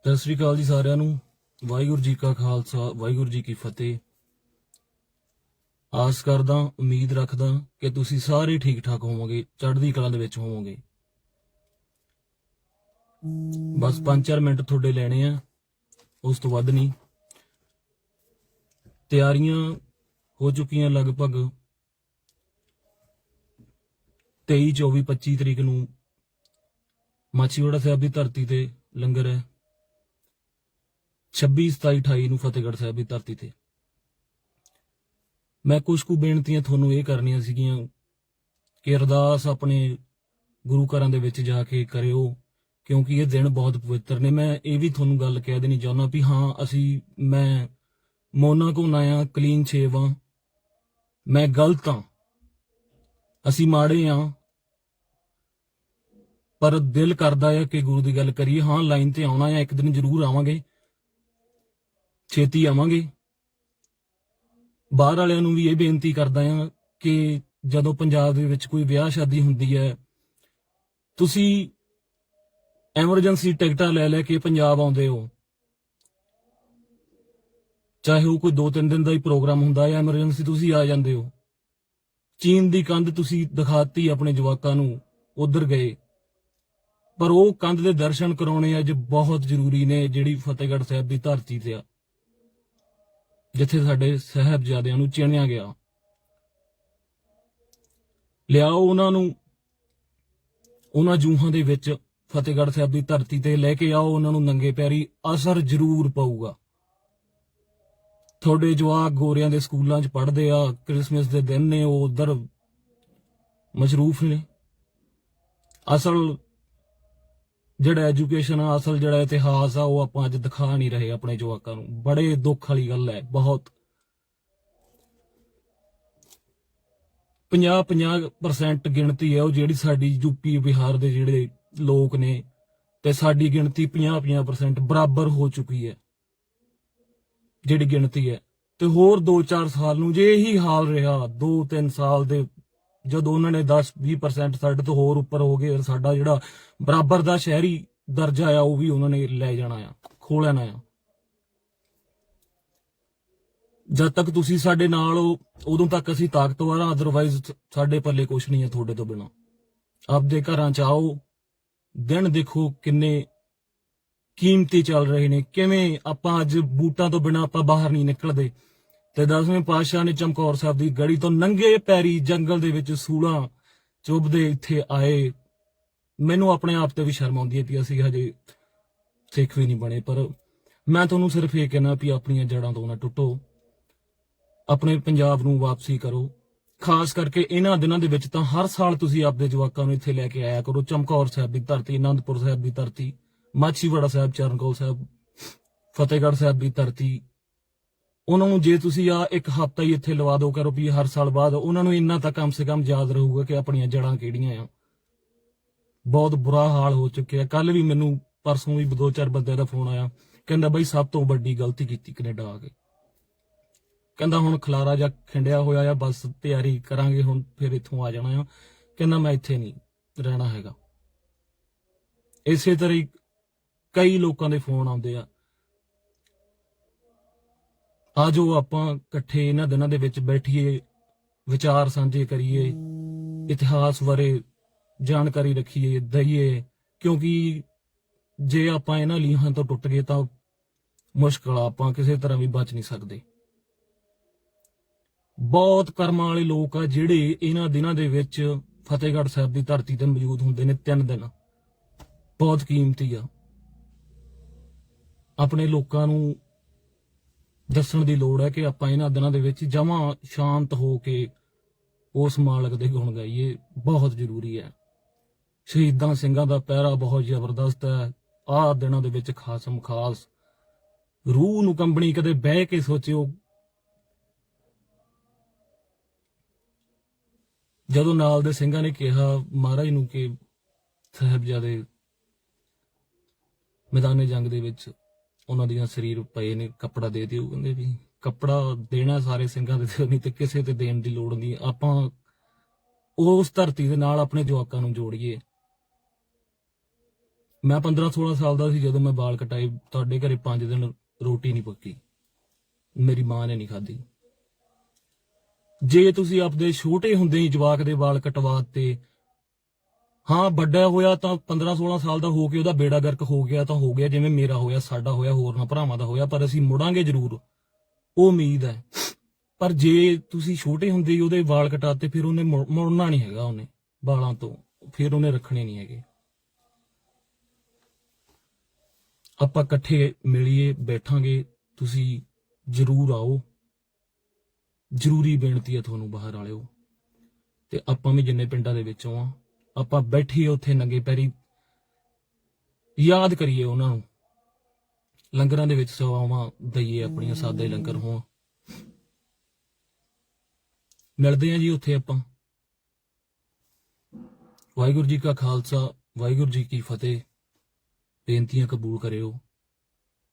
ਸਤਿ ਸ੍ਰੀ ਅਕਾਲ ਜੀ ਸਾਰਿਆਂ ਨੂੰ। ਵਾਹਿਗੁਰੂ ਜੀ ਕਾ ਖਾਲਸਾ, ਵਾਹਿਗੁਰੂ ਜੀ ਕੀ ਫਤਿਹ। ਆਸ ਕਰਦਾ, ਉਮੀਦ ਰੱਖਦਾ ਕਿ ਤੁਸੀਂ ਸਾਰੇ ਠੀਕ ਠਾਕ ਹੋਵੋਗੇ, ਚੜ੍ਹਦੀ ਕਲਾ ਦੇ ਵਿੱਚ ਹੋਵੋਗੇ। ਬਸ 5-4 ਮਿੰਟ ਤੁਹਾਡੇ ਲੈਣੇ ਆ, ਉਸ ਤੋਂ ਵੱਧ ਨਹੀਂ। ਤਿਆਰੀਆਂ ਹੋ ਚੁੱਕੀਆਂ ਲਗਭਗ 23 24 25 ਤਰੀਕ ਨੂੰ। ਮਾਚੀਵਾੜਾ ਸਾਹਿਬ ਦੀ ਧਰਤੀ ਤੇ ਲੰਗਰ ਹੈ। 26 27 28 ਨੂੰ ਫਤਿਹਗੜ੍ਹ ਸਾਹਿਬ ਦੀ ਧਰਤੀ ਤੇ। ਮੈਂ ਕੁਝ ਕੁ ਬੇਨਤੀਆਂ ਤੁਹਾਨੂੰ ਇਹ ਕਰਨੀਆਂ ਸੀਗੀਆਂ ਕਿ ਅਰਦਾਸ ਆਪਣੇ ਗੁਰੂ ਘਰਾਂ ਦੇ ਵਿੱਚ ਜਾ ਕੇ ਕਰਿਓ, ਕਿਉਂਕਿ ਇਹ ਦਿਨ ਬਹੁਤ ਪਵਿੱਤਰ ਨੇ। ਮੈਂ ਇਹ ਵੀ ਤੁਹਾਨੂੰ ਗੱਲ ਕਹਿ ਦੇਣੀ ਚਾਹੁੰਦਾ ਵੀ ਹਾਂ, ਅਸੀਂ, ਮੈਂ ਮੋਨਾ ਕੋ ਨਾਇਆ, ਕਲੀਨ ਛੇਵਾਂ। ਮੈਂ ਗਲਤ ਹਾਂ। ਅਸੀਂ ਮਾੜੇ ਹਾਂ। ਪਰ ਦਿਲ ਕਰਦਾ ਹੈ ਕਿ ਗੁਰੂ ਦੀ ਗੱਲ ਕਰੀਏ। ਹਾਂ, ਲਾਈਨ ਤੇ ਆਉਣਾ ਹੈ, ਇੱਕ ਦਿਨ ਜ਼ਰੂਰ ਆਵਾਂਗੇ। ਛੇਤੀ ਆਵਾਂਗੇ। ਬਾਹਰ ਵਾਲਿਆਂ ਨੂੰ ਵੀ ਇਹ ਬੇਨਤੀ ਕਰਦਾ ਹਾਂ ਕਿ ਜਦੋਂ ਪੰਜਾਬ ਦੇ ਵਿੱਚ ਕੋਈ ਵਿਆਹ ਸ਼ਾਦੀ ਹੁੰਦੀ ਹੈ, ਤੁਸੀਂ ਐਮਰਜੈਂਸੀ ਟਿਕਟਾਂ ਲੈ ਲੈ ਕੇ ਪੰਜਾਬ ਆਉਂਦੇ ਹੋ। ਚਾਹੇ ਉਹ ਕੋਈ 2-3 ਦਿਨ ਦਾ ਹੀ ਪ੍ਰੋਗਰਾਮ ਹੁੰਦਾ ਹੈ ਐਮਰਜੈਂਸੀ ਤੁਸੀਂ ਆ ਜਾਂਦੇ ਹੋ। ਚੀਨ ਦੀ ਕੰਧ ਤੁਸੀਂ ਦਿਖਾਤੀ ਆਪਣੇ ਜਵਾਕਾਂ ਨੂੰ, ਉਧਰ ਗਏ। ਪਰ ਉਹ ਕੰਧ ਦੇ ਦਰਸ਼ਨ ਕਰਾਉਣੇ ਅੱਜ ਬਹੁਤ ਜ਼ਰੂਰੀ ਨੇ, ਜਿਹੜੀ ਫਤਿਹਗੜ੍ਹ ਸਾਹਿਬ ਦੀ ਧਰਤੀ ਤੇ ਆ। ਜਿੱਥੇ ਸਾਡੇ ਸਹਿਬਜ਼ਾਦਿਆਂ ਨੂੰ ਚਿਣਿਆ ਗਿਆ। ਲਿਆਓ ਉਹਨਾਂ ਨੂੰ। ਉਹਨਾਂ ਜੂਹਾਂ ਦੇ ਵਿੱਚ ਫਤਿਹਗੜ੍ਹ ਸਾਹਿਬ ਦੀ ਧਰਤੀ ਤੇ ਲੈ ਕੇ ਆਓ। ਉਹਨਾਂ ਨੂੰ ਨੰਗੇ ਪੈਰੀ ਅਸਰ ਜ਼ਰੂਰ ਪਊਗਾ। ਤੁਹਾਡੇ ਜਵਾਕ ਗੋਰਿਆਂ ਦੇ ਸਕੂਲਾਂ 'ਚ ਪੜ੍ਹਦੇ ਆ। ਕ੍ਰਿਸਮਸ ਦੇ ਦਿਨ ਨੇ, ਉਹ ਉਧਰ ਮਸ਼ਰੂਫ ਨੇ। ਅਸਲ ਜਿਹੜਾ ਐਜੂਕੇਸ਼ਨ ਆ, ਅਸਲ ਜਿਹੜਾ ਇਤਿਹਾਸ ਆ, ਉਹ ਆਪਾਂ ਅੱਜ ਦਿਖਾ ਨਹੀਂ ਰਹੇ ਆਪਣੇ ਜਵਾਕਾਂ ਨੂੰ। ਬੜੇ ਦੁੱਖ ਵਾਲੀ ਗੱਲ ਹੈ, ਬਹੁਤ। 50-50% ਗਿਣਤੀ ਹੈ ਉਹ ਜਿਹੜੀ ਸਾਡੀ ਯੂਪੀ ਬਿਹਾਰ ਦੇ ਜਿਹੜੇ ਲੋਕ ਨੇ, ਤੇ ਸਾਡੀ ਗਿਣਤੀ 50-50% ਬਰਾਬਰ ਹੋ ਚੁੱਕੀ ਹੈ, ਜਿਹੜੀ ਗਿਣਤੀ ਹੈ। ਤੇ ਹੋਰ 2-4 ਸਾਲ ਨੂੰ ਜੇ ਇਹੀ ਹਾਲ ਰਿਹਾ 2-3 ਸਾਲ ਦੇ ਜਦੋਂ ਉਹਨਾਂ ਨੇ 10-20% ਸਾਡੇ ਤੋਂ ਹੋਰ ਉੱਪਰ ਹੋ ਗਏ ਸਾਡਾ ਜਿਹੜਾ ਬਰਾਬਰ ਦਾ ਸ਼ਹਿਰੀ ਦਰਜਾ ਆ, ਉਹ ਵੀ ਉਹਨਾਂ ਨੇ ਲੈ ਜਾਣਾ ਆ, ਖੋਹ ਲੈਣਾ ਆ। ਜਦ ਤੱਕ ਤੁਸੀਂ ਸਾਡੇ ਨਾਲ ਹੋ, ਉਦੋਂ ਤੱਕ ਅਸੀਂ ਤਾਕਤਵਰ ਆ ਅਦਰਵਾਈਜ਼ ਸਾਡੇ ਪੱਲੇ ਕੁਛ ਨਹੀਂ ਹੈ ਤੁਹਾਡੇ ਤੋਂ ਬਿਨਾ। ਆਪਦੇ ਘਰਾਂ ਚ ਆਓ, ਦਿਨ ਦੇਖੋ ਕਿੰਨੇ ਕੀਮਤੀ ਚੱਲ ਰਹੇ ਨੇ, ਕਿਵੇਂ ਆਪਾਂ ਅੱਜ ਬੂਟਾਂ ਤੋਂ ਬਿਨਾ ਆਪਾਂ ਬਾਹਰ ਨਹੀਂ ਨਿਕਲਦੇ। ਤੇ ਦਸਵੇਂ ਪਾਤਸ਼ਾਹ ਨੇ ਚਮਕੌਰ ਸਾਹਿਬ ਦੀ ਗੜੀ ਤੋਂ ਨੰਗੇ ਪੈਰੀ ਜੰਗਲ ਦੇ ਵਿੱਚ ਸੂਲਾਂ ਚੁੱਭਦੇ ਇੱਥੇ ਆਏ। ਮੈਨੂੰ ਆਪਣੇ ਆਪ ਤੇ ਵੀ ਸ਼ਰਮ ਆਉਂਦੀ ਹੈ ਕਿ ਅਸੀਂ ਹਜੇ ਸਿੱਖ ਵੀ ਨਹੀਂ ਬਣੇ, ਪਰ ਮੈਂ ਤੁਹਾਨੂੰ ਸਿਰਫ ਇਹ ਕਹਿਣਾ ਵੀ ਆਪਣੀਆਂ ਜੜ੍ਹਾਂ ਤੋਂ ਨਾ ਟੁੱਟੋ। ਆਪਣੇ ਪੰਜਾਬ ਨੂੰ ਵਾਪਸੀ ਕਰੋ। ਖਾਸ ਕਰਕੇ ਇਹਨਾਂ ਦਿਨਾਂ ਦੇ ਵਿੱਚ ਤਾਂ ਹਰ ਸਾਲ ਤੁਸੀਂ ਆਪਦੇ ਜਵਾਕਾਂ ਨੂੰ ਇੱਥੇ ਲੈ ਕੇ ਆਇਆ ਕਰੋ। ਚਮਕੌਰ ਸਾਹਿਬ ਦੀ ਧਰਤੀ ਆਨੰਦਪੁਰ ਸਾਹਿਬ ਦੀ ਧਰਤੀ, ਮਾਛੀਵਾੜਾ ਸਾਹਿਬ, ਚਰਨਕੋਲ ਸਾਹਿਬ, ਫਤਿਹਗੜ੍ਹ ਸਾਹਿਬ ਦੀ ਧਰਤੀ ਉਹਨਾਂ ਨੂੰ ਜੇ ਤੁਸੀਂ ਆ ਇੱਕ ਹਫ਼ਤਾ ਹੀ ਇੱਥੇ ਲਵਾ ਦਿਓ ਕਰੋ ਵੀ ਹਰ ਸਾਲ ਬਾਅਦ, ਉਹਨਾਂ ਨੂੰ ਇੰਨਾ ਤਾਂ ਕਮ ਸੇ ਕਮ ਯਾਦ ਰਹੂਗਾ ਕਿ ਆਪਣੀਆਂ ਜੜ੍ਹਾਂ ਕਿਹੜੀਆਂ ਆ। ਬਹੁਤ ਬੁਰਾ ਹਾਲ ਹੋ ਚੁੱਕਿਆ। ਕੱਲ ਵੀ ਮੈਨੂੰ ਪਰਸੋਂ ਵੀ ਦੋ ਚਾਰ ਬੰਦਿਆਂ ਦਾ ਫੋਨ ਆਇਆ, ਕਹਿੰਦਾ ਬਈ ਸਭ ਤੋਂ ਵੱਡੀ ਗਲਤੀ ਕੀਤੀ ਕੈਨੇਡਾ ਆ ਕੇ। ਕਹਿੰਦਾ ਹੁਣ ਖਲਾਰਾ ਜਾਂ ਖਿੰਡਿਆ ਹੋਇਆ ਆ, ਬਸ ਤਿਆਰੀ ਕਰਾਂਗੇ, ਹੁਣ ਫਿਰ ਇੱਥੋਂ ਆ ਜਾਣਾ ਆ। ਕਹਿੰਦਾ ਮੈਂ ਇੱਥੇ ਨਹੀਂ ਰਹਿਣਾ ਹੈਗਾ। ਇਸੇ ਤਰ੍ਹਾਂ ਕਈ ਲੋਕਾਂ ਦੇ ਫੋਨ ਆਉਂਦੇ ਆ। ਆਜੋ ਆਪਾਂ ਇਕੱਠੇ ਇਹਨਾਂ ਦਿਨਾਂ ਦੇ ਵਿੱਚ ਬੈਠੀਏ, ਵਿਚਾਰ ਸਾਂਝੇ ਕਰੀਏ, ਇਤਿਹਾਸ ਬਾਰੇ ਜਾਣਕਾਰੀ ਰੱਖੀਏ, ਦਈਏ, ਕਿਉਂਕਿ ਜੇ ਆਪਾਂ ਇਹਨਾਂ ਲੀਹਾਂ ਤੋਂ ਟੁੱਟ ਗਏ ਤਾਂ ਮੁਸ਼ਕਲ ਆਪਾਂ ਕਿਸੇ ਤਰ੍ਹਾਂ ਵੀ ਬਚ ਨਹੀਂ ਸਕਦੇ। ਬਹੁਤ ਕਰਮਾਂ ਵਾਲੇ ਲੋਕ ਆ ਜਿਹੜੇ ਇਹਨਾਂ ਦਿਨਾਂ ਦੇ ਵਿੱਚ ਫਤਿਹਗੜ੍ਹ ਸਾਹਿਬ ਦੀ ਧਰਤੀ ਤੇ ਮੌਜੂਦ ਹੁੰਦੇ ਨੇ ਤਿੰਨ ਦਿਨ। ਬਹੁਤ ਕੀਮਤੀ ਆ। ਆਪਣੇ ਲੋਕਾਂ ਨੂੰ ਦੱਸਣ ਦੀ ਲੋੜ ਹੈ ਕਿ ਆਪਾਂ ਇਹਨਾਂ ਦਿਨਾਂ ਦੇ ਵਿੱਚ ਜਮਾਂ ਸ਼ਾਂਤ ਹੋ ਕੇ ਉਸ ਮਾਲਕ ਦੇ ਗੁਣ ਗਾਈਏ। ਬਹੁਤ ਜ਼ਰੂਰੀ ਹੈ। ਸ਼ਹੀਦਾਂ ਸਿੰਘਾਂ ਦਾ ਪਹਿਰਾ ਬਹੁਤ ਜ਼ਬਰਦਸਤ ਹੈ। ਆਹ ਦਿਨਾਂ ਦੇ ਵਿੱਚ ਖਾਸਮ ਖਾਸ। ਰੂਹ ਨੂੰ ਕੰਬਣੀ ਕਦੇ ਬਹਿ ਕੇ ਸੋਚਿਓ। ਜਦੋਂ ਨਾਲ ਦੇ ਸਿੰਘਾਂ ਨੇ ਕਿਹਾ, ਮਹਾਰਾਜ ਨੂੰ ਕਿ ਸਾਹਿਬਜ਼ਾਦੇ ਮੈਦਾਨੇ ਜੰਗ ਦੇ ਵਿੱਚ ਉਹਨਾਂ ਦੀਆਂ ਸਰੀਰ ਪਏ ਨੇ, ਕੱਪੜਾ ਦੇ ਦਿਓ, ਕਹਿੰਦੇ ਵੀ ਕੱਪੜਾ ਦੇਣਾ ਸਾਰੇ ਸਿੰਘਾਂ ਦੇ ਦਿਓ ਨਹੀਂ ਤੇ ਕਿਸੇ ਤੇ ਦੇਣ ਦੀ ਲੋੜ ਨਹੀਂ। ਆਪਾਂ ਉਸ ਧਰਤੀ ਦੇ ਨਾਲ ਆਪਣੇ ਜਵਾਕਾਂ ਨੂੰ ਜੋੜੀਏ। ਮੈਂ 15 16 ਸਾਲ ਦਾ ਸੀ, ਜਦੋਂ ਮੈਂ ਵਾਲ ਕਟਾਏ ਤੁਹਾਡੇ ਘਰੇ 5 ਦਿਨ ਰੋਟੀ ਨਹੀਂ ਪੱਕੀ। ਮੇਰੀ ਮਾਂ ਨੇ ਨਹੀਂ ਖਾਧੀ। ਜੇ ਤੁਸੀਂ ਆਪਦੇ ਛੋਟੇ ਹੁੰਦੇ ਹੀ ਜਵਾਕ ਦੇ ਵਾਲ ਕਟਵਾ ਤੇ ਹਾਂ, ਵੱਡਾ ਹੋਇਆ ਤਾਂ 15 16 ਸਾਲ ਦਾ ਹੋ ਕੇ ਉਹਦਾ ਬੇੜਾ ਗਰਕ ਹੋ ਗਿਆ, ਤਾਂ ਹੋ ਗਿਆ ਜਿਵੇਂ ਮੇਰਾ ਹੋਇਆ, ਸਾਡਾ ਹੋਇਆ, ਹੋਰ ਨਾ ਭਰਾਵਾਂ ਦਾ ਹੋਇਆ, ਪਰ ਅਸੀਂ ਮੁੜਾਂਗੇ ਜ਼ਰੂਰ। ਉਹ ਉਮੀਦ ਹੈ। ਪਰ ਜੇ ਤੁਸੀਂ ਛੋਟੇ ਹੁੰਦੇ ਹੀ ਉਹਦੇ ਵਾਲ ਕਟਾਤੇ, ਫਿਰ ਉਹਨੇ ਮੁੜਨਾ ਨਹੀਂ ਹੈਗਾ ਉਹਨੇ ਵਾਲਾਂ ਤੋਂ। ਫਿਰ ਉਹਨੇ ਰੱਖਣੇ ਨਹੀਂ ਹੈਗੇ। ਆਪਾਂ ਇਕੱਠੇ ਮਿਲੀਏ, ਬੈਠਾਂਗੇ, ਤੁਸੀਂ ਜਰੂਰ ਆਓ। ਜ਼ਰੂਰੀ ਬੇਨਤੀ ਹੈ ਤੁਹਾਨੂੰ ਬਾਹਰ ਵਾਲਿਓ। ਤੇ ਆਪਾਂ ਵੀ ਜਿੰਨੇ ਪਿੰਡਾਂ ਦੇ ਵਿੱਚ ਆ ਆਪਾਂ ਬੈਠੀਏ ਉੱਥੇ ਨੰਗੇ ਪੈਰੀ। ਯਾਦ ਕਰੀਏ ਉਹਨਾਂ ਨੂੰ। ਲੰਗਰਾਂ ਦੇ ਵਿੱਚ ਸੇਵਾਵਾਂ ਦਈਏ ਆਪਣੀਆਂ ਸਾਦੇ ਲੰਗਰ ਹੋਣ। ਮਿਲਦੇ ਆਂ ਜੀ ਉੱਥੇ ਆਪਾਂ। ਵਾਹਿਗੁਰੂ ਜੀ ਕਾ ਖਾਲਸਾ, ਵਾਹਿਗੁਰੂ ਜੀ ਕੀ ਫਤਿਹ। ਬੇਨਤੀਆਂ ਕਬੂਲ ਕਰਿਓ।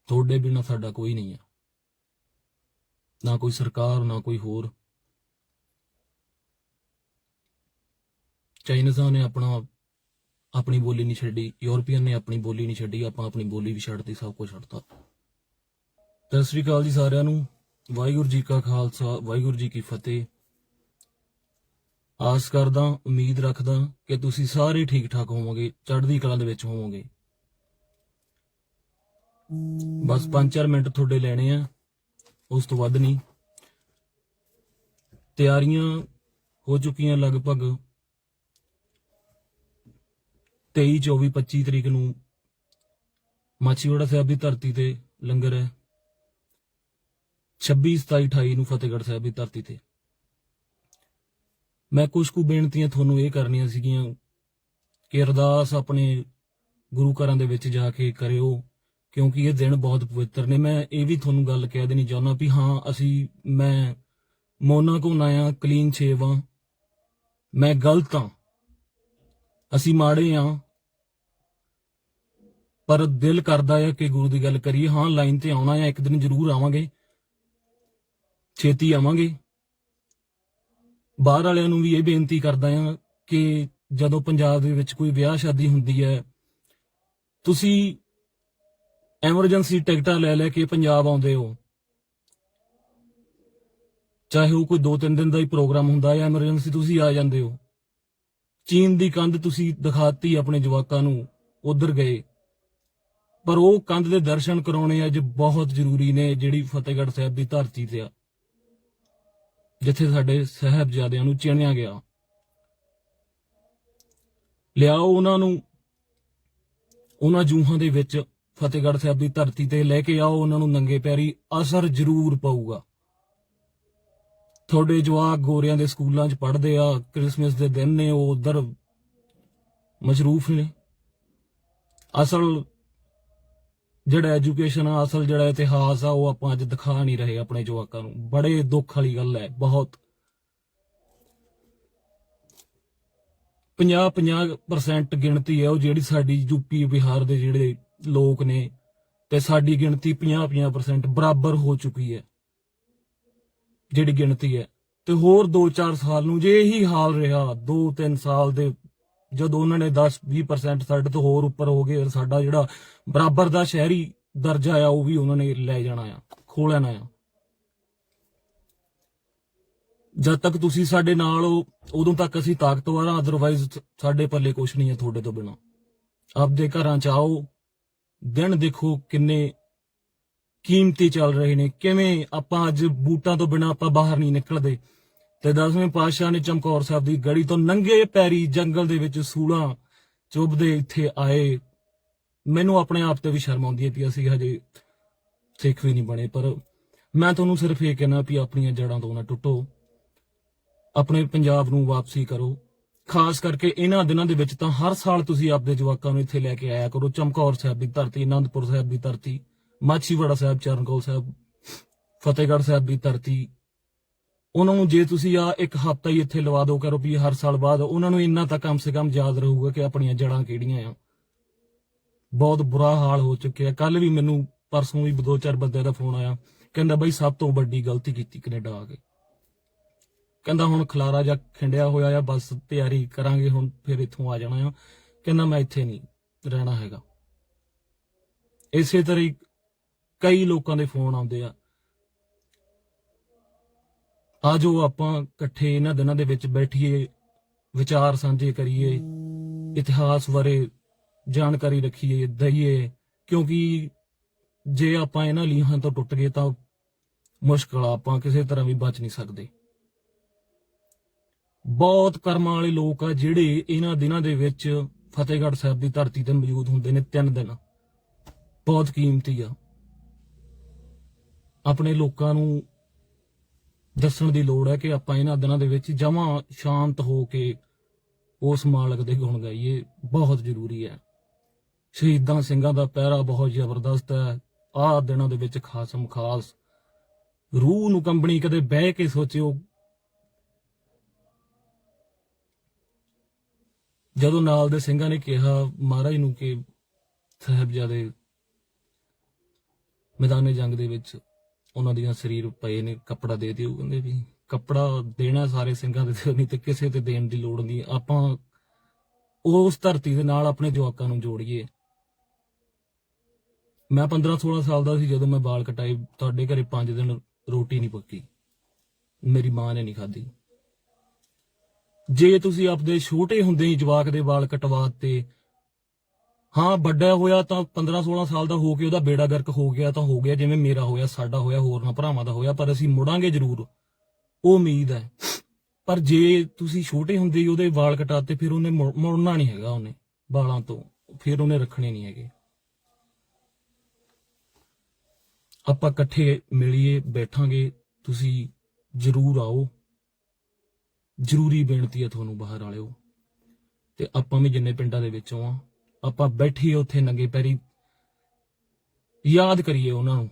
ਤੁਹਾਡੇ ਬਿਨਾਂ ਸਾਡਾ ਕੋਈ ਨਹੀਂ ਆ। ਨਾ ਕੋਈ ਸਰਕਾਰ, ਨਾ ਕੋਈ ਹੋਰ। ਚਾਈਨੀਜ਼ਾਂ ਨੇ ਆਪਣਾ, ਆਪਣੀ ਬੋਲੀ ਨਹੀਂ ਛੱਡੀ, ਯੂਰਪੀਅਨ ਨੇ ਆਪਣੀ ਬੋਲੀ ਨਹੀਂ ਛੱਡੀ, ਆਪਾਂ ਆਪਣੀ ਬੋਲੀ ਵੀ ਛੱਡਤੀ, ਸਭ ਕੁਝ ਛੱਡਤਾ। ਸਤਿ ਸ੍ਰੀ ਅਕਾਲ ਜੀ ਸਾਰਿਆਂ ਨੂੰ। ਵਾਹਿਗੁਰੂ ਜੀ ਕਾ ਖਾਲਸਾ, ਵਾਹਿਗੁਰੂ ਜੀ ਕੀ ਫਤਿਹ। ਆਸ ਕਰਦਾ, ਉਮੀਦ ਰੱਖਦਾ ਕਿ ਤੁਸੀਂ ਸਾਰੇ ਠੀਕ ਠਾਕ ਹੋਵੋਗੇ, ਚੜ੍ਹਦੀ ਕਲਾ ਦੇ ਵਿੱਚ ਹੋਵੋਗੇ। ਬਸ 5-4 ਮਿੰਟ ਤੁਹਾਡੇ ਲੈਣੇ ਆ, ਉਸ ਤੋਂ ਵੱਧ ਨਹੀਂ। ਤਿਆਰੀਆਂ ਹੋ ਚੁੱਕੀਆਂ ਲਗਭਗ 23 24 25 ਤਰੀਕ ਨੂੰ ਮਾਚੀਵਾੜਾ ਸਾਹਿਬ ਦੀ ਧਰਤੀ ਤੇ ਲੰਗਰ ਹੈ। 26 27 28 ਨੂੰ ਫਤਿਹਗੜ੍ਹ ਸਾਹਿਬ ਦੀ ਧਰਤੀ ਤੇ। ਮੈਂ ਕੁਝ ਕੁ ਬੇਨਤੀਆਂ ਤੁਹਾਨੂੰ ਇਹ ਕਰਨੀਆਂ ਸੀਗੀਆਂ ਕਿ ਅਰਦਾਸ ਆਪਣੇ ਗੁਰੂ ਘਰਾਂ ਦੇ ਵਿੱਚ ਜਾ ਕੇ ਕਰਿਓ, ਕਿਉਂਕਿ ਇਹ ਦਿਨ ਬਹੁਤ ਪਵਿੱਤਰ ਨੇ। ਮੈਂ ਇਹ ਵੀ ਤੁਹਾਨੂੰ ਗੱਲ ਕਹਿ ਦੇਣੀ ਚਾਹੁੰਦਾ ਵੀ ਹਾਂ, ਅਸੀਂ, ਮੈਂ ਮੋਨਾ ਕੋ ਨਾਇਆ, ਕਲੀਨ ਛੇਵਾਂ, ਮੈਂ ਗਲਤ ਹਾਂ। ਅਸੀਂ ਮਾੜੇ ਹਾਂ ਪਰ ਦਿਲ ਕਰਦਾ ਹੈ ਕਿ ਗੁਰੂ ਦੀ ਗੱਲ ਕਰੀਏ, ਹਾਂ ਲਾਈਨ ਤੇ ਆਉਣਾ ਹੈ ਇੱਕ ਦਿਨ ਜ਼ਰੂਰ ਆਵਾਂਗੇ। ਛੇਤੀ ਆਵਾਂਗੇ। ਬਾਹਰ ਵਾਲਿਆਂ ਨੂੰ ਵੀ ਇਹ ਬੇਨਤੀ ਕਰਦਾ ਹਾਂ ਕਿ ਜਦੋਂ ਪੰਜਾਬ ਦੇ ਵਿੱਚ ਕੋਈ ਵਿਆਹ ਸ਼ਾਦੀ ਹੁੰਦੀ ਹੈ ਤੁਸੀਂ ਐਮਰਜੈਂਸੀ ਟਿਕਟਾਂ ਲੈ ਲੈ ਕੇ ਪੰਜਾਬ ਆਉਂਦੇ ਹੋ। ਚਾਹੇ ਉਹ ਕੋਈ 2-3 ਦਿਨ ਦਾ ਹੀ ਪ੍ਰੋਗਰਾਮ ਹੁੰਦਾ ਹੈ ਐਮਰਜੈਂਸੀ ਤੁਸੀਂ ਆ ਜਾਂਦੇ ਹੋ। ਚੀਨ ਦੀ ਕੰਧ ਤੁਸੀਂ ਦਿਖਾਤੀ ਆਪਣੇ ਜਵਾਕਾਂ ਨੂੰ, ਉਧਰ ਗਏ। ਪਰ ਉਹ ਕੰਧ ਦੇ ਦਰਸ਼ਨ ਕਰਾਉਣੇ ਅੱਜ ਬਹੁਤ ਜ਼ਰੂਰੀ ਨੇ, ਜਿਹੜੀ ਫਤਿਹਗੜ੍ਹ ਸਾਹਿਬ ਦੀ ਧਰਤੀ ਤੇ ਆ। ਜਿੱਥੇ ਸਾਡੇ ਸਹਿਬਜ਼ਾਦਿਆਂ ਨੂੰ ਚਿਣਿਆ ਗਿਆ। ਲਿਆਓ ਉਹਨਾਂ ਨੂੰ, ਉਹਨਾਂ ਜੂਹਾਂ ਦੇ ਵਿੱਚ ਫਤਿਹਗੜ੍ਹ ਸਾਹਿਬ ਦੀ ਧਰਤੀ ਤੇ ਲੈ ਕੇ ਆਓ, ਉਹਨਾਂ ਨੂੰ ਨੰਗੇ ਪੈਰੀ ਅਸਰ ਜ਼ਰੂਰ ਪਊਗਾ। ਤੁਹਾਡੇ ਜਵਾਕ ਗੋਰਿਆਂ ਦੇ ਸਕੂਲਾਂ 'ਚ ਪੜ੍ਹਦੇ ਆ, ਕ੍ਰਿਸਮਸ ਦੇ ਦਿਨ ਨੇ, ਉਹ ਉਧਰ ਮਸ਼ਰੂਫ ਨੇ। ਅਸਲ ਜਿਹੜਾ ਐਜੂਕੇਸ਼ਨ ਆ, ਅਸਲ ਜਿਹੜਾ ਇਤਿਹਾਸ ਆ, ਉਹ ਆਪਾਂ ਅੱਜ ਦਿਖਾ ਨਹੀਂ ਰਹੇ ਆਪਣੇ ਜਵਾਕਾਂ ਨੂੰ। ਬੜੇ ਦੁੱਖ ਵਾਲੀ ਗੱਲ ਹੈ, ਬਹੁਤ। 50-50% ਗਿਣਤੀ ਹੈ ਉਹ ਜਿਹੜੀ ਸਾਡੀ ਯੂਪੀ ਬਿਹਾਰ ਦੇ ਜਿਹੜੇ ਲੋਕ ਨੇ, ਤੇ ਸਾਡੀ ਗਿਣਤੀ 50-50% ਬਰਾਬਰ ਹੋ ਚੁੱਕੀ ਹੈ, ਜਿਹੜੀ ਗਿਣਤੀ ਹੈ। ਤੇ ਹੋਰ 2-4 ਸਾਲ ਨੂੰ ਜੇ ਇਹੀ ਹਾਲ ਰਿਹਾ 2-3 ਸਾਲ ਦੇ ਜਦੋਂ ਉਹਨਾਂ ਨੇ 10-20% ਸਾਡੇ ਤੋਂ ਹੋਰ ਉੱਪਰ ਹੋ ਗਏ ਸਾਡਾ ਜਿਹੜਾ ਬਰਾਬਰ ਦਾ ਸ਼ਹਿਰੀ ਦਰਜਾ ਆ, ਉਹ ਵੀ ਉਹਨਾਂ ਨੇ ਲੈ ਜਾਣਾ ਆ ਖੋ ਲੈਣਾ ਆ। ਜਦ ਤੱਕ ਤੁਸੀਂ ਸਾਡੇ ਨਾਲ ਹੋ, ਉਦੋਂ ਤੱਕ ਅਸੀਂ ਤਾਕਤਵਰ ਆ ਅਦਰਵਾਈਜ਼ ਸਾਡੇ ਪੱਲੇ ਕੁਛ ਨਹੀਂ ਹੈ ਤੁਹਾਡੇ ਤੋਂ ਬਿਨਾ। ਆਪਦੇ ਘਰਾਂ ਚ ਆਓ, ਦਿਨ ਦੇਖੋ ਕਿੰਨੇ ਕੀਮਤੀ ਚੱਲ ਰਹੇ ਨੇ, ਕਿਵੇਂ ਆਪਾਂ ਅੱਜ ਬੂਟਾਂ ਤੋਂ ਬਿਨਾ ਆਪਾਂ ਬਾਹਰ ਨਹੀਂ ਨਿਕਲਦੇ। ਤੇ ਦਸਵੇਂ ਪਾਤਸ਼ਾਹ ਨੇ ਚਮਕੌਰ ਸਾਹਿਬ ਦੀ ਗੜੀ ਤੋਂ ਨੰਗੇ ਪੈਰੀ ਜੰਗਲ ਦੇ ਵਿੱਚ ਸੂਲਾਂ ਚੁੱਭਦੇ ਇੱਥੇ ਆਏ। ਮੈਨੂੰ ਆਪਣੇ ਆਪ ਤੇ ਵੀ ਸ਼ਰਮ ਆਉਂਦੀ ਹੈ ਕਿ ਅਸੀਂ ਹਜੇ ਸਿੱਖ ਵੀ ਨਹੀਂ ਬਣੇ, ਪਰ ਮੈਂ ਤੁਹਾਨੂੰ ਸਿਰਫ ਇਹ ਕਹਿਣਾ ਵੀ ਆਪਣੀਆਂ ਜੜ੍ਹਾਂ ਤੋਂ ਨਾ ਟੁੱਟੋ। ਆਪਣੇ ਪੰਜਾਬ ਨੂੰ ਵਾਪਸੀ ਕਰੋ। ਖਾਸ ਕਰਕੇ ਇਹਨਾਂ ਦਿਨਾਂ ਦੇ ਵਿੱਚ ਤਾਂ ਹਰ ਸਾਲ ਤੁਸੀਂ ਆਪਦੇ ਜਵਾਕਾਂ ਨੂੰ ਇੱਥੇ ਲੈ ਕੇ ਆਇਆ ਕਰੋ। ਚਮਕੌਰ ਸਾਹਿਬ ਦੀ ਧਰਤੀ ਆਨੰਦਪੁਰ ਸਾਹਿਬ ਦੀ ਧਰਤੀ, ਮਾਛੀਵਾੜਾ ਸਾਹਿਬ, ਚਰਨਕੋਲ ਸਾਹਿਬ, ਫਤਿਹਗੜ੍ਹ ਸਾਹਿਬ ਦੀ ਧਰਤੀ ਉਹਨਾਂ ਨੂੰ ਜੇ ਤੁਸੀਂ ਆ ਇੱਕ ਹਫ਼ਤਾ ਹੀ ਇੱਥੇ ਲਵਾ ਦਿਓ ਕਰੋ ਵੀ ਹਰ ਸਾਲ ਬਾਅਦ, ਉਹਨਾਂ ਨੂੰ ਇੰਨਾ ਤਾਂ ਕਮ ਸੇ ਕਮ ਯਾਦ ਰਹੂਗਾ ਕਿ ਆਪਣੀਆਂ ਜੜਾਂ ਕਿਹੜੀਆਂ ਆ। ਬਹੁਤ ਬੁਰਾ ਹਾਲ ਹੋ ਚੁੱਕਿਆ। ਕੱਲ ਵੀ ਮੈਨੂੰ ਪਰਸੋਂ ਵੀ ਦੋ ਚਾਰ ਬੰਦਿਆਂ ਦਾ ਫੋਨ ਆਇਆ, ਕਹਿੰਦਾ ਬਈ ਸਭ ਤੋਂ ਵੱਡੀ ਗਲਤੀ ਕੀਤੀ ਕੈਨੇਡਾ ਆ ਕੇ। ਕਹਿੰਦਾ ਹੁਣ ਖਲਾਰਾ ਜਾਂ ਖਿੰਡਿਆ ਹੋਇਆ ਆ, ਬਸ ਤਿਆਰੀ ਕਰਾਂਗੇ, ਹੁਣ ਫਿਰ ਇੱਥੋਂ ਆ ਜਾਣਾ ਆ। ਕਹਿੰਦਾ ਮੈਂ ਇੱਥੇ ਨਹੀਂ ਰਹਿਣਾ ਹੈਗਾ। ਇਸੇ ਤਰ੍ਹਾਂ ਕਈ ਲੋਕਾਂ ਦੇ ਫੋਨ ਆਉਂਦੇ ਆ। ਆਜੋ ਆਪਾਂ ਇਕੱਠੇ ਇਹਨਾਂ ਦਿਨਾਂ ਦੇ ਵਿੱਚ ਬੈਠੀਏ, ਵਿਚਾਰ ਸਾਂਝੇ ਕਰੀਏ, ਇਤਿਹਾਸ ਬਾਰੇ ਜਾਣਕਾਰੀ ਰੱਖੀਏ, ਦਈਏ, ਕਿਉਂਕਿ ਜੇ ਆਪਾਂ ਇਹਨਾਂ ਲੀਹਾਂ ਤੋਂ ਟੁੱਟ ਗਏ ਤਾਂ ਮੁਸ਼ਕਲ ਆਪਾਂ ਕਿਸੇ ਤਰ੍ਹਾਂ ਵੀ ਬਚ ਨਹੀਂ ਸਕਦੇ। ਬਹੁਤ ਕਰਮਾਂ ਵਾਲੇ ਲੋਕ ਆ ਜਿਹੜੇ ਇਹਨਾਂ ਦਿਨਾਂ ਦੇ ਵਿੱਚ ਫਤਿਹਗੜ੍ਹ ਸਾਹਿਬ ਦੀ ਧਰਤੀ ਤੇ ਮੌਜੂਦ ਹੁੰਦੇ ਨੇ ਤਿੰਨ ਦਿਨ। ਬਹੁਤ ਕੀਮਤੀ ਆ। ਆਪਣੇ ਲੋਕਾਂ ਨੂੰ ਦੱਸਣ ਦੀ ਲੋੜ ਹੈ ਕਿ ਆਪਾਂ ਇਹਨਾਂ ਦਿਨਾਂ ਦੇ ਵਿੱਚ ਜਮਾਂ ਸ਼ਾਂਤ ਹੋ ਕੇ ਉਸ ਮਾਲਕ ਦੇ ਗੁਣ ਗਾਈਏ। ਬਹੁਤ ਜ਼ਰੂਰੀ ਹੈ। ਸ਼ਹੀਦਾਂ ਸਿੰਘਾਂ ਦਾ ਪਹਿਰਾ ਬਹੁਤ ਜ਼ਬਰਦਸਤ ਹੈ। ਆਹ ਦਿਨਾਂ ਦੇ ਵਿੱਚ ਖਾਸਮ ਖਾਸ। ਰੂਹ ਨੂੰ ਕੰਬਣੀ ਕਦੇ ਬਹਿ ਕੇ ਸੋਚਿਓ। ਜਦੋਂ ਨਾਲ ਦੇ ਸਿੰਘਾਂ ਨੇ ਕਿਹਾ, ਮਹਾਰਾਜ ਨੂੰ ਕਿ ਸਾਹਿਬਜ਼ਾਦੇ ਮੈਦਾਨੇ ਜੰਗ ਦੇ ਵਿੱਚ ਉਹਨਾਂ ਦੀਆਂ ਸਰੀਰ ਪਏ ਨੇ, ਕੱਪੜਾ ਦੇ ਦਿਓ, ਕਹਿੰਦੇ ਵੀ ਕੱਪੜਾ ਦੇਣਾ ਸਾਰੇ ਸਿੰਘਾਂ ਦੇ ਦਿਓ ਨਹੀਂ ਤੇ ਕਿਸੇ ਤੇ ਦੇਣ ਦੀ ਲੋੜ ਨਹੀਂ। ਆਪਾਂ ਉਸ ਧਰਤੀ ਦੇ ਨਾਲ ਆਪਣੇ ਜਵਾਕਾਂ ਨੂੰ ਜੋੜੀਏ। ਮੈਂ 15 16 ਸਾਲ ਦਾ ਸੀ, ਜਦੋਂ ਮੈਂ ਵਾਲ ਕਟਾਏ ਤੁਹਾਡੇ ਘਰੇ 5 ਦਿਨ ਰੋਟੀ ਨਹੀਂ ਪੱਕੀ। ਮੇਰੀ ਮਾਂ ਨੇ ਨਹੀਂ ਖਾਧੀ। ਜੇ ਤੁਸੀਂ ਆਪਦੇ ਛੋਟੇ ਹੁੰਦੇ ਹੀ ਜਵਾਕ ਦੇ ਵਾਲ ਕਟਵਾ ਤੇ ਹਾਂ, ਵੱਡਾ ਹੋਇਆ ਤਾਂ 15 16 ਸਾਲ ਦਾ ਹੋ ਕੇ ਉਹਦਾ ਬੇੜਾ ਗਰਕ ਹੋ ਗਿਆ, ਤਾਂ ਹੋ ਗਿਆ ਜਿਵੇਂ ਮੇਰਾ ਹੋਇਆ, ਸਾਡਾ ਹੋਇਆ, ਹੋਰ ਨਾ ਭਰਾਵਾਂ ਦਾ ਹੋਇਆ, ਪਰ ਅਸੀਂ ਮੁੜਾਂਗੇ ਜ਼ਰੂਰ। ਉਹ ਉਮੀਦ ਹੈ। ਪਰ ਜੇ ਤੁਸੀਂ ਛੋਟੇ ਹੁੰਦੇ ਹੀ ਉਹਦੇ ਵਾਲ ਕਟਾਤੇ, ਫਿਰ ਉਹਨੇ ਮੁੜਨਾ ਨਹੀਂ ਹੈਗਾ ਉਹਨੇ ਵਾਲਾਂ ਤੋਂ। ਫਿਰ ਉਹਨੇ ਰੱਖਣੇ ਨਹੀਂ ਹੈਗੇ। ਆਪਾਂ ਇਕੱਠੇ ਮਿਲੀਏ, ਬੈਠਾਂਗੇ, ਤੁਸੀਂ ਜ਼ਰੂਰ ਆਓ। ਜ਼ਰੂਰੀ ਬੇਨਤੀ ਹੈ ਤੁਹਾਨੂੰ ਬਾਹਰ ਵਾਲਿਓ। ਤੇ ਆਪਾਂ ਵੀ ਜਿੰਨੇ ਪਿੰਡਾਂ ਦੇ ਵਿੱਚ ਆ ਆਪਾਂ ਬੈਠੀਏ ਉੱਥੇ ਨੰਗੇ ਪੈਰੀ। ਯਾਦ ਕਰੀਏ ਉਹਨਾਂ ਨੂੰ।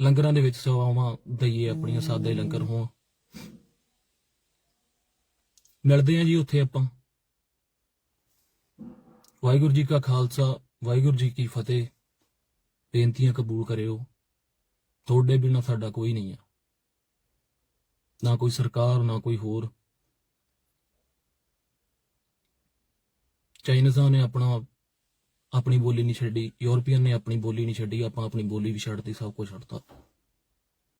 ਲੰਗਰਾਂ ਦੇ ਵਿੱਚ ਸੇਵਾਵਾਂ ਦਈਏ ਆਪਣੀਆਂ ਸਾਦੇ ਲੰਗਰ ਹੋਣ। ਮਿਲਦੇ ਆਂ ਜੀ ਉੱਥੇ ਆਪਾਂ। ਵਾਹਿਗੁਰੂ ਜੀ ਕਾ ਖਾਲਸਾ, ਵਾਹਿਗੁਰੂ ਜੀ ਕੀ ਫਤਿਹ। ਬੇਨਤੀਆਂ ਕਬੂਲ ਕਰਿਓ। ਤੁਹਾਡੇ ਬਿਨਾਂ ਸਾਡਾ ਕੋਈ ਨਹੀਂ ਆ। ਨਾ ਕੋਈ ਸਰਕਾਰ, ਨਾ ਕੋਈ ਹੋਰ। ਚਾਈਨੀਜ਼ਾਂ ਨੇ ਆਪਣਾ, ਆਪਣੀ ਬੋਲੀ ਨਹੀਂ ਛੱਡੀ, ਯੂਰਪੀਅਨ ਨੇ ਆਪਣੀ ਬੋਲੀ ਨਹੀਂ ਛੱਡੀ, ਆਪਾਂ ਆਪਣੀ ਬੋਲੀ ਵੀ ਛੱਡਤੀ, ਸਭ ਕੁਝ ਛੱਡਤਾ।